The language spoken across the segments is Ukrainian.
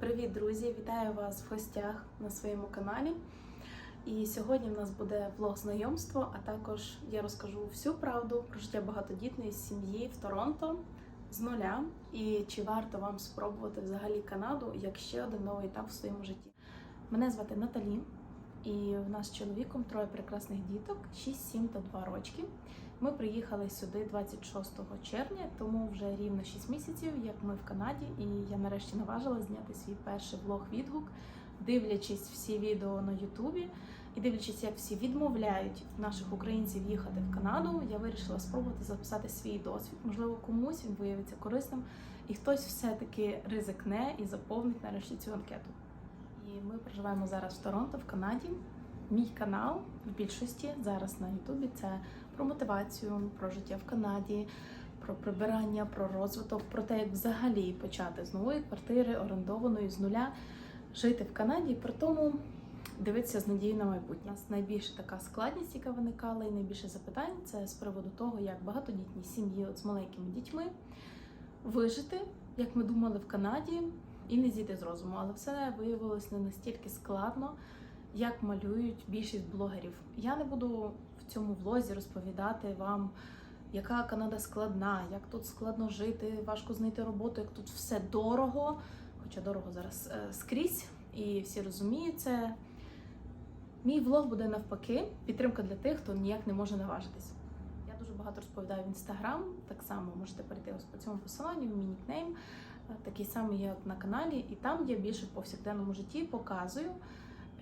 Привіт, друзі! Вітаю вас в гостях на своєму каналі. І сьогодні в нас буде влог знайомства, а також я розкажу всю правду про життя багатодітної сім'ї в Торонто з нуля. І чи варто вам спробувати взагалі Канаду як ще один новий етап в своєму житті. Мене звати Наталі, і в нас з чоловіком троє прекрасних діток: 6, 7 та 2 рочки. Ми приїхали сюди 26 червня, тому вже рівно 6 місяців, як ми в Канаді, і я нарешті наважила зняти свій перший влог-відгук, дивлячись всі відео на Ютубі і дивлячись, як всі відмовляють наших українців їхати в Канаду, я вирішила спробувати записати свій досвід. Можливо, комусь він виявиться корисним, і хтось все-таки ризикне і заповнить нарешті цю анкету. І ми проживаємо зараз в Торонто, в Канаді. Мій канал в більшості зараз на Ютубі це про мотивацію, про життя в Канаді, про прибирання, про розвиток, про те, як взагалі почати з нової квартири, орендованої з нуля, жити в Канаді, при тому дивитися з надією на майбутнє. У нас найбільша така складність, яка виникала, і найбільше запитань це з приводу того, як багатодітні сім'ї от з маленькими дітьми вижити, як ми думали в Канаді, і не зійти з розуму. Але все виявилось не настільки складно як малюють більшість блогерів. Я не буду в цьому влозі розповідати вам, яка Канада складна, як тут складно жити, важко знайти роботу, як тут все дорого. Хоча дорого зараз е, скрізь, і всі розуміють це. Мій влог буде навпаки, підтримка для тих, хто ніяк не може наважитись. Я дуже багато розповідаю в інстаграм, так само можете перейти ось по цьому посиланню, мій нікнейм, е, такий самий як на каналі, і там я більше в повсякденному житті показую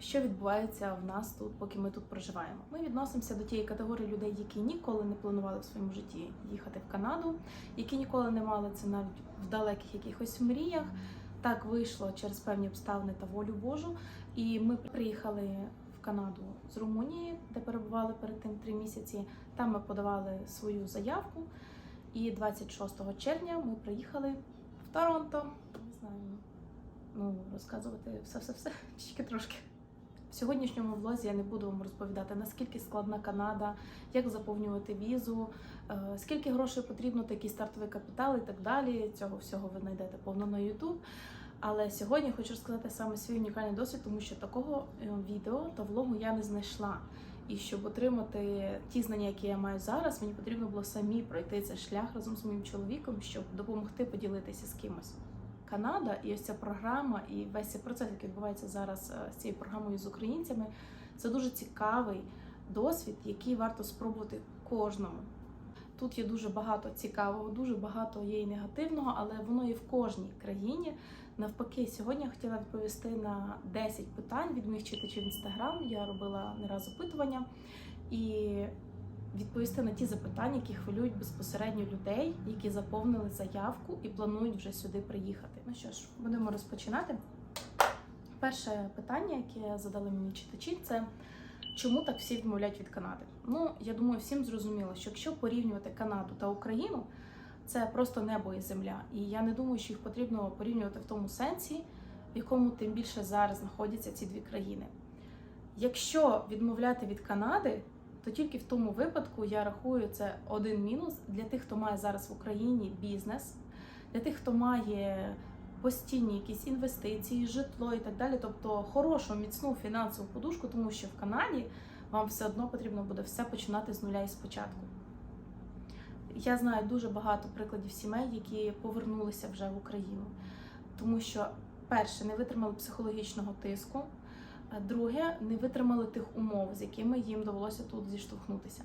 що відбувається в нас тут, поки ми тут проживаємо. Ми відносимося до тієї категорії людей, які ніколи не планували в своєму житті їхати в Канаду, які ніколи не мали це навіть в далеких якихось мріях. Так вийшло через певні обставини та волю Божу. І ми приїхали в Канаду з Румунії, де перебували перед тим три місяці. Там ми подавали свою заявку. І 26 червня ми приїхали в Торонто. Не знаю, ну розказувати все-все-все, тільки трошки. В сьогоднішньому влозі я не буду вам розповідати, наскільки складна Канада, як заповнювати візу, е, скільки грошей потрібно, такий стартовий капітал і так далі. Цього всього ви знайдете повно на YouTube. Але сьогодні хочу розказати саме свій унікальний досвід, тому що такого е, відео та влогу я не знайшла. І щоб отримати ті знання, які я маю зараз, мені потрібно було самі пройти цей шлях разом з моїм чоловіком, щоб допомогти поділитися з кимось. Канада і ось ця програма, і весь цей процес, який відбувається зараз е, з цією програмою з українцями, це дуже цікавий досвід, який варто спробувати кожному. Тут є дуже багато цікавого, дуже багато є і негативного, але воно є в кожній країні. Навпаки, сьогодні я хотіла відповісти на 10 питань від моїх читачів в інстаграм. Я робила не раз опитування і відповісти на ті запитання, які хвилюють безпосередньо людей, які заповнили заявку і планують вже сюди приїхати. Ну що ж, будемо розпочинати. Перше питання, яке задали мені читачі, це чому так всі відмовляють від Канади? Ну, я думаю, всім зрозуміло, що якщо порівнювати Канаду та Україну, це просто небо і земля. І я не думаю, що їх потрібно порівнювати в тому сенсі, в якому тим більше зараз знаходяться ці дві країни. Якщо відмовляти від Канади, то тільки в тому випадку я рахую це один мінус для тих, хто має зараз в Україні бізнес, для тих, хто має постійні якісь інвестиції, житло і так далі, тобто хорошу, міцну фінансову подушку, тому що в Канаді вам все одно потрібно буде все починати з нуля і спочатку. Я знаю дуже багато прикладів сімей, які повернулися вже в Україну, тому що перше не витримали психологічного тиску. Друге, не витримали тих умов, з якими їм довелося тут зіштовхнутися.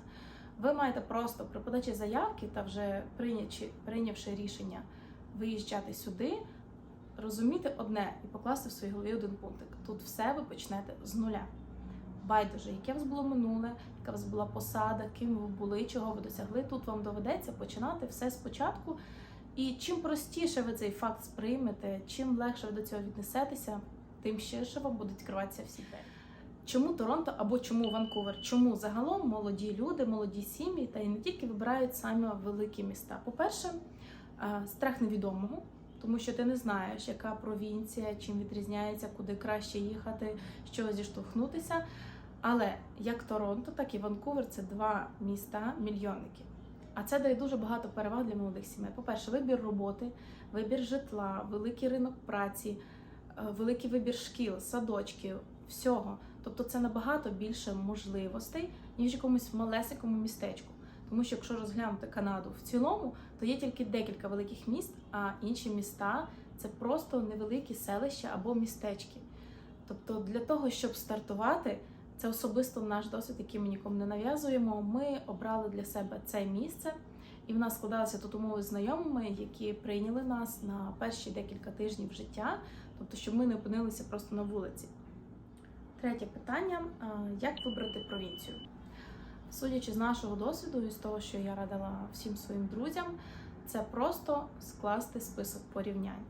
Ви маєте просто при подачі заявки та вже прийнявши, рішення виїжджати сюди, розуміти одне і покласти в своїй голові один пунктик. Тут все ви почнете з нуля. Байдуже, яке у вас було минуле, яка у вас була посада, ким ви були, чого ви досягли. Тут вам доведеться починати все спочатку. І чим простіше ви цей факт сприймете, чим легше ви до цього віднесетеся тим щирше вам будуть відкриватися всі двері. Чому Торонто або чому Ванкувер? Чому загалом молоді люди, молоді сім'ї та й не тільки вибирають саме великі міста? По-перше, страх невідомого, тому що ти не знаєш, яка провінція, чим відрізняється, куди краще їхати, що зіштовхнутися. Але як Торонто, так і Ванкувер це два міста мільйонники. А це дає дуже багато переваг для молодих сімей. По-перше, вибір роботи, вибір житла, великий ринок праці. Великий вибір шкіл, садочків, всього. Тобто це набагато більше можливостей, ніж якомусь малесенькому містечку. Тому що якщо розглянути Канаду в цілому, то є тільки декілька великих міст, а інші міста це просто невеликі селища або містечки. Тобто, для того, щоб стартувати, це особисто наш досвід, який ми нікому не нав'язуємо. Ми обрали для себе це місце, і в нас складалися тут умови з знайомими, які прийняли нас на перші декілька тижнів життя, тобто, щоб ми не опинилися просто на вулиці. Третє питання: як вибрати провінцію? Судячи з нашого досвіду і з того, що я радила всім своїм друзям, це просто скласти список порівнянь.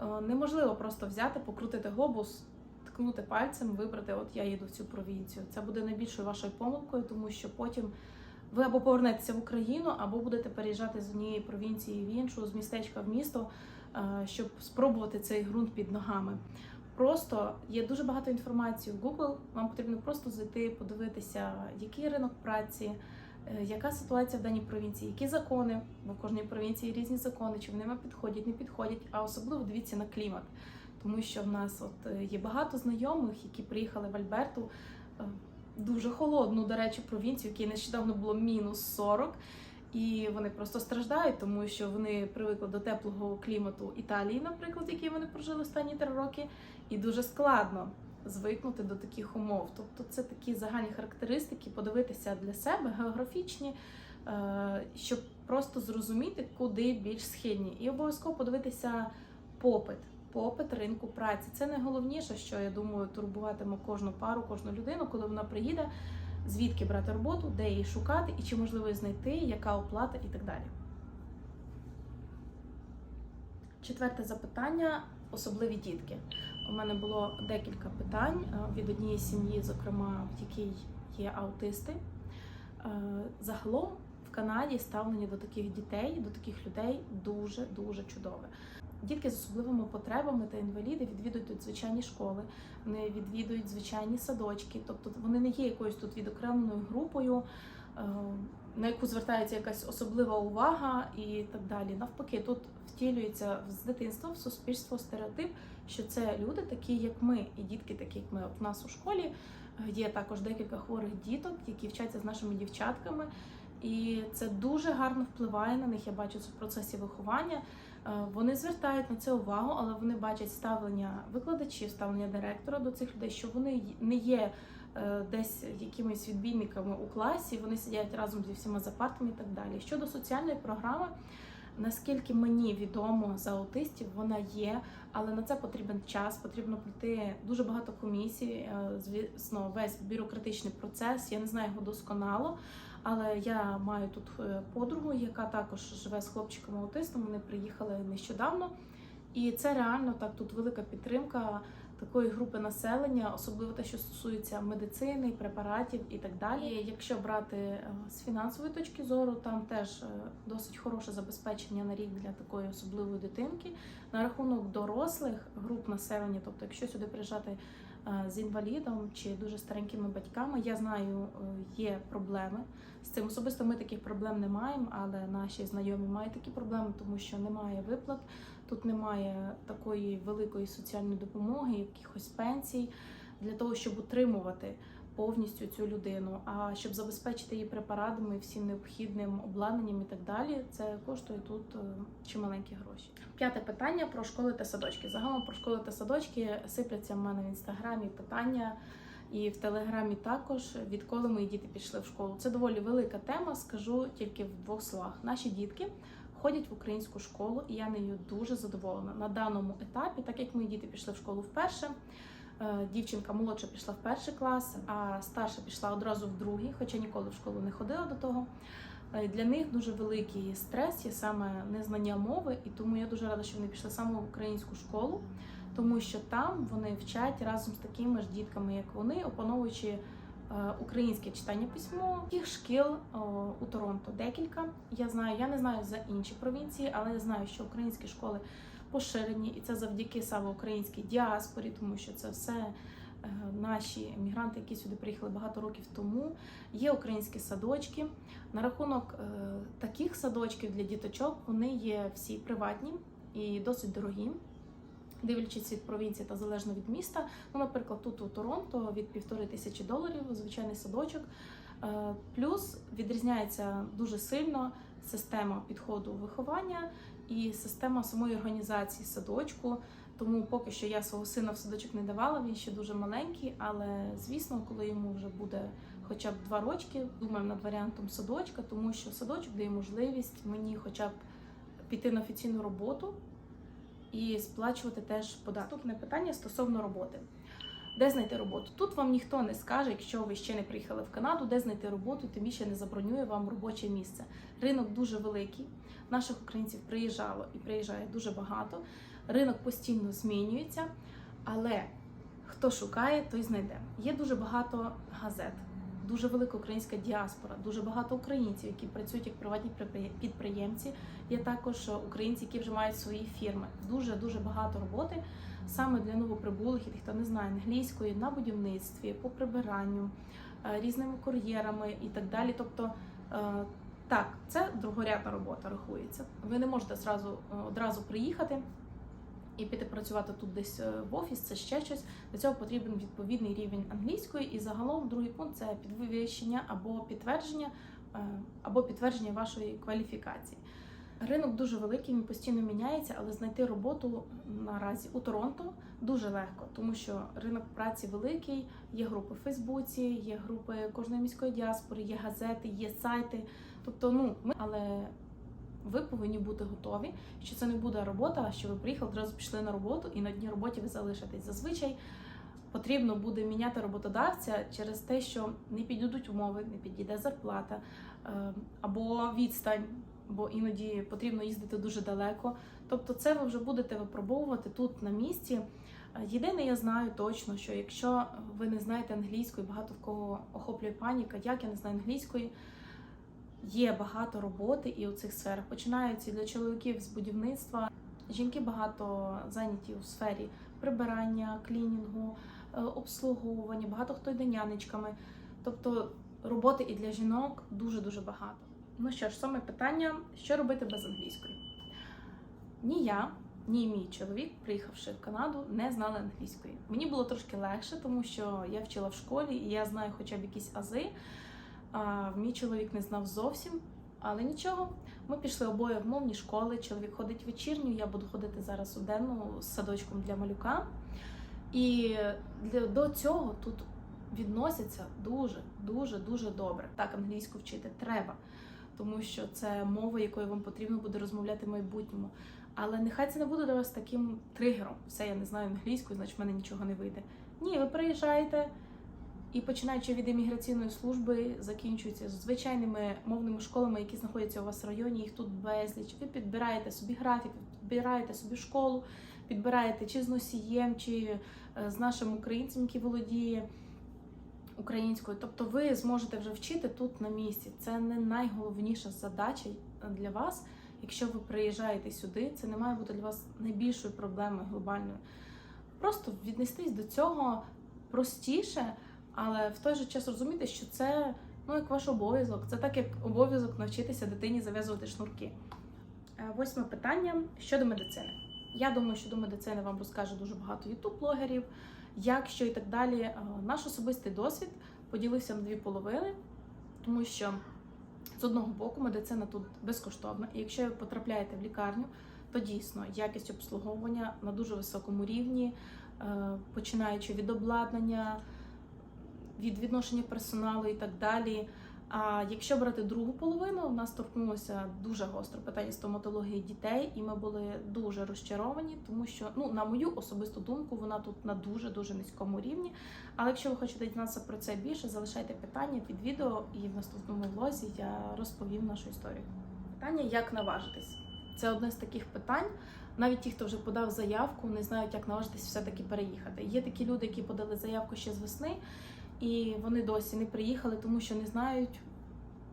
Е, Неможливо просто взяти, покрутити глобус, ткнути пальцем, вибрати, от я їду в цю провінцію. Це буде найбільшою вашою помилкою, тому що потім ви або повернетеся в Україну, або будете переїжджати з однієї провінції в іншу, з містечка в місто, щоб спробувати цей ґрунт під ногами. Просто є дуже багато інформації в Google. Вам потрібно просто зайти, подивитися, який ринок праці, е, яка ситуація в даній провінції, які закони, бо в кожній провінції різні закони, чи вони вам підходять, не підходять, а особливо дивіться на клімат. Тому що в нас от е, є багато знайомих, які приїхали в Альберту, е, дуже холодну, до речі, провінцію, якій нещодавно було мінус 40. І вони просто страждають, тому що вони привикли до теплого клімату Італії, наприклад, в якій вони прожили останні три роки, і дуже складно звикнути до таких умов. Тобто це такі загальні характеристики, подивитися для себе географічні, е, щоб просто зрозуміти, куди більш схильні. І обов'язково подивитися попит. Попит ринку праці. Це найголовніше, що я думаю, турбуватиме кожну пару, кожну людину, коли вона приїде, звідки брати роботу, де її шукати, і чи можливо її знайти, яка оплата і так далі. Четверте запитання особливі дітки. У мене було декілька питань е, від однієї сім'ї, зокрема, в якій є аутисти. Е, Загалом в Канаді ставлення до таких дітей, до таких людей дуже дуже чудове. Дітки з особливими потребами та інваліди відвідують тут звичайні школи, вони відвідують звичайні садочки, тобто вони не є якоюсь тут відокремленою групою, е, на яку звертається якась особлива увага і так далі. Навпаки, тут втілюється з дитинства в суспільство стереотип, що це люди такі, як ми, і дітки такі, як ми. От в нас у школі е, є також декілька хворих діток, які вчаться з нашими дівчатками. І це дуже гарно впливає на них. Я бачу це в процесі виховання. Е, Вони звертають на це увагу, але вони бачать ставлення викладачів, ставлення директора до цих людей, що вони не є е, десь якимись відбійниками у класі, вони сидять разом зі всіма за партами і так далі. Щодо соціальної програми, наскільки мені відомо за аутистів, вона є, але на це потрібен час, потрібно пройти дуже багато комісій, е, звісно, весь бюрократичний процес. Я не знаю його досконало. Але я маю тут е, подругу, яка також живе з хлопчиком аутистом. Вони приїхали нещодавно, і це реально так. Тут велика підтримка такої групи населення, особливо те, що стосується медицини, препаратів і так далі. І якщо брати е, з фінансової точки зору, там теж е, досить хороше забезпечення на рік для такої особливої дитинки. На рахунок дорослих груп населення, тобто, якщо сюди приїжджати з інвалідом чи дуже старенькими батьками, я знаю, е, є проблеми з цим. Особисто ми таких проблем не маємо, але наші знайомі мають такі проблеми, тому що немає виплат, тут немає такої великої соціальної допомоги, якихось пенсій для того, щоб утримувати повністю цю людину. А щоб забезпечити її препаратами, всім необхідним обладнанням і так далі, це коштує тут е, чималенькі гроші. П'яте питання про школи та садочки. Загалом про школи та садочки сипляться в мене в інстаграмі питання. І в телеграмі також відколи мої діти пішли в школу. Це доволі велика тема. Скажу тільки в двох словах. Наші дітки ходять в українську школу, і я нею дуже задоволена на даному етапі, так як мої діти пішли в школу вперше. Е, Дівчинка молодша пішла в перший клас, а старша пішла одразу в другий, хоча ніколи в школу не ходила до того. Е, Для них дуже великий стрес є саме незнання мови, і тому я дуже рада, що вони пішли саме в українську школу тому що там вони вчать разом з такими ж дітками, як вони, опановуючи е, українське читання письмо. Таких шкіл у Торонто декілька. Я знаю, я не знаю за інші провінції, але я знаю, що українські школи поширені, і це завдяки саме українській діаспорі, тому що це все. е, Наші емігранти, які сюди приїхали багато років тому, є українські садочки. На рахунок е, таких садочків для діточок вони є всі приватні і досить дорогі. Дивлячись від провінції та залежно від міста. Ну, наприклад, тут у Торонто від півтори тисячі доларів звичайний садочок. Е, Плюс відрізняється дуже сильно система підходу виховання і система самої організації садочку. Тому поки що я свого сина в садочок не давала, він ще дуже маленький, але звісно, коли йому вже буде хоча б два рочки, думаємо над варіантом садочка, тому що садочок дає можливість мені хоча б піти на офіційну роботу і сплачувати теж податки. Наступне питання стосовно роботи. Де знайти роботу? Тут вам ніхто не скаже, якщо ви ще не приїхали в Канаду, де знайти роботу, тим більше не забронює вам робоче місце. Ринок дуже великий. Наших українців приїжджало і приїжджає дуже багато. Ринок постійно змінюється, але хто шукає, той знайде. Є дуже багато газет, дуже велика українська діаспора, дуже багато українців, які працюють як приватні підприємці. Є також українці, які вже мають свої фірми. Дуже дуже багато роботи саме для новоприбулих хто не знає англійської на будівництві, по прибиранню, е, різними кур'єрами і так далі. Тобто, е, так, це другорядна робота рахується. Ви не можете зразу е, одразу приїхати. І піти працювати тут десь е, в офіс, це ще щось. Для цього потрібен відповідний рівень англійської. І загалом другий пункт це підвищення або підтвердження, е, або підтвердження вашої кваліфікації. Ринок дуже великий, він постійно міняється, але знайти роботу наразі у Торонто дуже легко, тому що ринок праці великий, є групи в Фейсбуці, є групи кожної міської діаспори, є газети, є сайти. Тобто, ну ми але ви повинні бути готові, що це не буде робота, що ви приїхали, одразу пішли на роботу і на одній роботі ви залишитесь. Зазвичай потрібно буде міняти роботодавця через те, що не підійдуть умови, не підійде зарплата е, або відстань, бо іноді потрібно їздити дуже далеко. Тобто, це ви вже будете випробовувати тут на місці. Єдине, я знаю точно, що якщо ви не знаєте англійської, багато в кого охоплює паніка, як я не знаю англійської. Є багато роботи і у цих сферах. Починаються для чоловіків з будівництва. Жінки багато зайняті у сфері прибирання, клінінгу, е, обслуговування, багато хто йде нянечками. Тобто роботи і для жінок дуже дуже багато. Ну що ж, саме питання: що робити без англійської? Ні я, ні мій чоловік, приїхавши в Канаду, не знали англійської. Мені було трошки легше, тому що я вчила в школі і я знаю хоча б якісь ази. А мій чоловік не знав зовсім, але нічого. Ми пішли обоє в мовні школи. Чоловік ходить вечірню, я буду ходити зараз у денну з садочком для малюка. І для, до цього тут відносяться дуже, дуже, дуже добре. Так, англійську вчити треба, тому що це мова, якою вам потрібно буде розмовляти в майбутньому. Але нехай це не буде для вас таким тригером. Все, я не знаю англійську, значить в мене нічого не вийде. Ні, ви приїжджаєте. І починаючи від імміграційної служби, закінчується звичайними мовними школами, які знаходяться у вас в районі, їх тут безліч. Ви підбираєте собі графік, підбираєте собі школу, підбираєте чи з носієм, чи е, з нашим українцем, який володіє українською. Тобто ви зможете вже вчити тут на місці. Це не найголовніша задача для вас. Якщо ви приїжджаєте сюди, це не має бути для вас найбільшою проблемою глобальною. Просто віднестись до цього простіше. Але в той же час розуміти, що це ну як ваш обов'язок. Це так як обов'язок навчитися дитині зав'язувати шнурки. Е, Восьме питання щодо медицини. Я думаю, що до медицини вам розкаже дуже багато ютуб-блогерів, як що і так далі. Е, Наш особистий досвід поділився на дві половини, тому що з одного боку медицина тут безкоштовна, і якщо ви потрапляєте в лікарню, то дійсно якість обслуговування на дуже високому рівні, е, починаючи від обладнання від відношення персоналу і так далі. А якщо брати другу половину, у нас торкнулося дуже гостро питання стоматології дітей, і ми були дуже розчаровані, тому що, ну, на мою особисту думку, вона тут на дуже дуже низькому рівні. Але якщо ви хочете дізнатися про це більше, залишайте питання під відео, і в наступному влозі я розповім нашу історію. Питання як наважитись? Це одне з таких питань. Навіть ті, хто вже подав заявку, не знають, як наважитись все-таки переїхати. Є такі люди, які подали заявку ще з весни, і вони досі не приїхали, тому що не знають,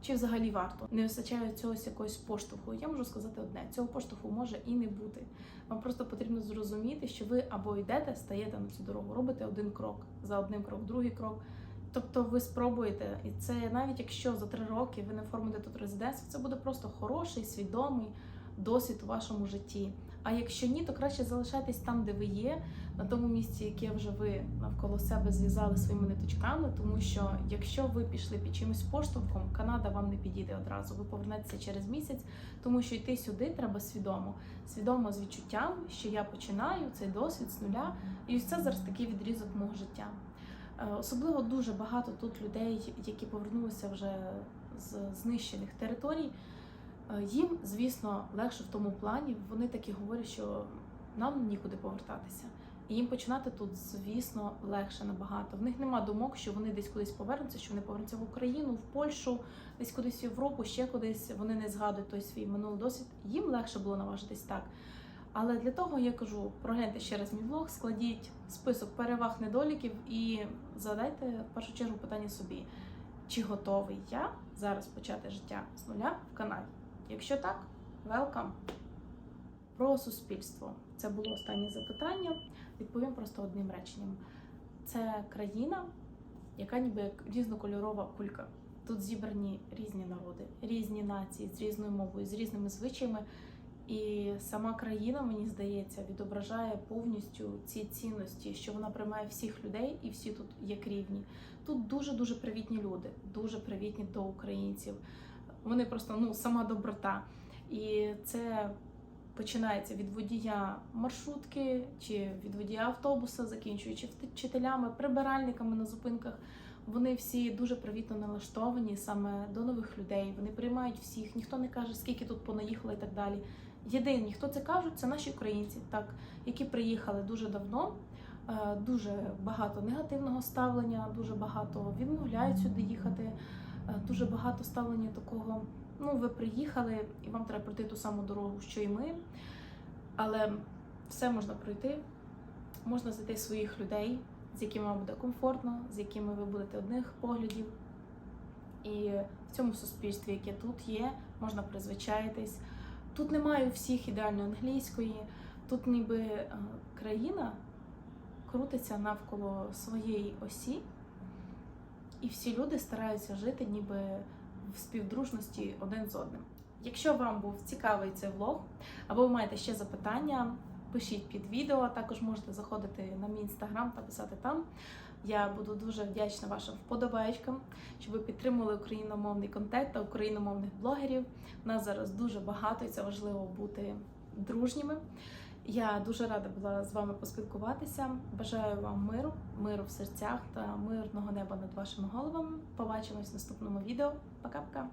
чи взагалі варто. Не вистачає цього якогось поштовху. Я можу сказати одне: цього поштовху може і не бути. Вам просто потрібно зрозуміти, що ви або йдете, стаєте на цю дорогу, робите один крок за одним крок, другий крок. Тобто ви спробуєте, і це навіть якщо за три роки ви не оформите тут резидентство, це буде просто хороший, свідомий досвід у вашому житті. А якщо ні, то краще залишайтесь там, де ви є, на тому місці, яке вже ви навколо себе зв'язали своїми ниточками. Тому що якщо ви пішли під чимось поштовхом, Канада вам не підійде одразу. Ви повернетеся через місяць, тому що йти сюди треба свідомо, свідомо з відчуттям, що я починаю цей досвід з нуля, і ось це зараз такий відрізок мого життя. Е, Особливо дуже багато тут людей, які повернулися вже з знищених територій. Е, Їм, звісно, легше в тому плані. Вони такі говорять, що нам нікуди повертатися. І їм починати тут, звісно, легше набагато. В них нема думок, що вони десь кудись повернуться, що вони повернуться в Україну, в Польщу, десь кудись в Європу, ще кудись. Вони не згадують той свій минулий досвід. Їм легше було наважитись так. Але для того я кажу, прогляньте ще раз мій влог, складіть список переваг недоліків і задайте в першу чергу питання собі, чи готовий я зараз почати життя з нуля в Канаді? Якщо так, welcome. Про суспільство. Це було останнє запитання. Відповім просто одним реченням. Це країна, яка ніби як різнокольорова кулька. Тут зібрані різні народи, різні нації з різною мовою, з різними звичаями. І сама країна, мені здається, відображає повністю ці цінності, що вона приймає всіх людей і всі тут як рівні. Тут дуже дуже привітні люди, дуже привітні до українців. Вони просто ну сама доброта. І це починається від водія маршрутки чи від водія автобуса, закінчуючи вчителями, прибиральниками на зупинках. Вони всі дуже привітно налаштовані саме до нових людей. Вони приймають всіх, ніхто не каже, скільки тут понаїхало і так далі. Єдині, хто це кажуть, це наші українці, так, які приїхали дуже давно. Е, Дуже багато негативного ставлення, дуже багато відмовляють сюди їхати. е, Дуже багато ставлення такого. Ну, ви приїхали, і вам треба пройти ту саму дорогу, що і ми. Але все можна пройти, можна знайти своїх людей, з якими вам буде комфортно, з якими ви будете одних поглядів. І в цьому суспільстві, яке тут є, можна призвичаїтись. Тут немає у всіх ідеально англійської, тут ніби е, країна крутиться навколо своєї осі, і всі люди стараються жити ніби в співдружності один з одним. Якщо вам був цікавий цей влог, або ви маєте ще запитання, пишіть під відео. Також можете заходити на мій інстаграм та писати там. Я буду дуже вдячна вашим вподобайкам, щоб ви підтримували україномовний контент та україномовних блогерів. У нас зараз дуже багато, і це важливо бути дружніми. Я дуже рада була з вами поспілкуватися. Бажаю вам миру, миру в серцях та мирного неба над вашими головами. Побачимось в наступному відео. Пока-пока!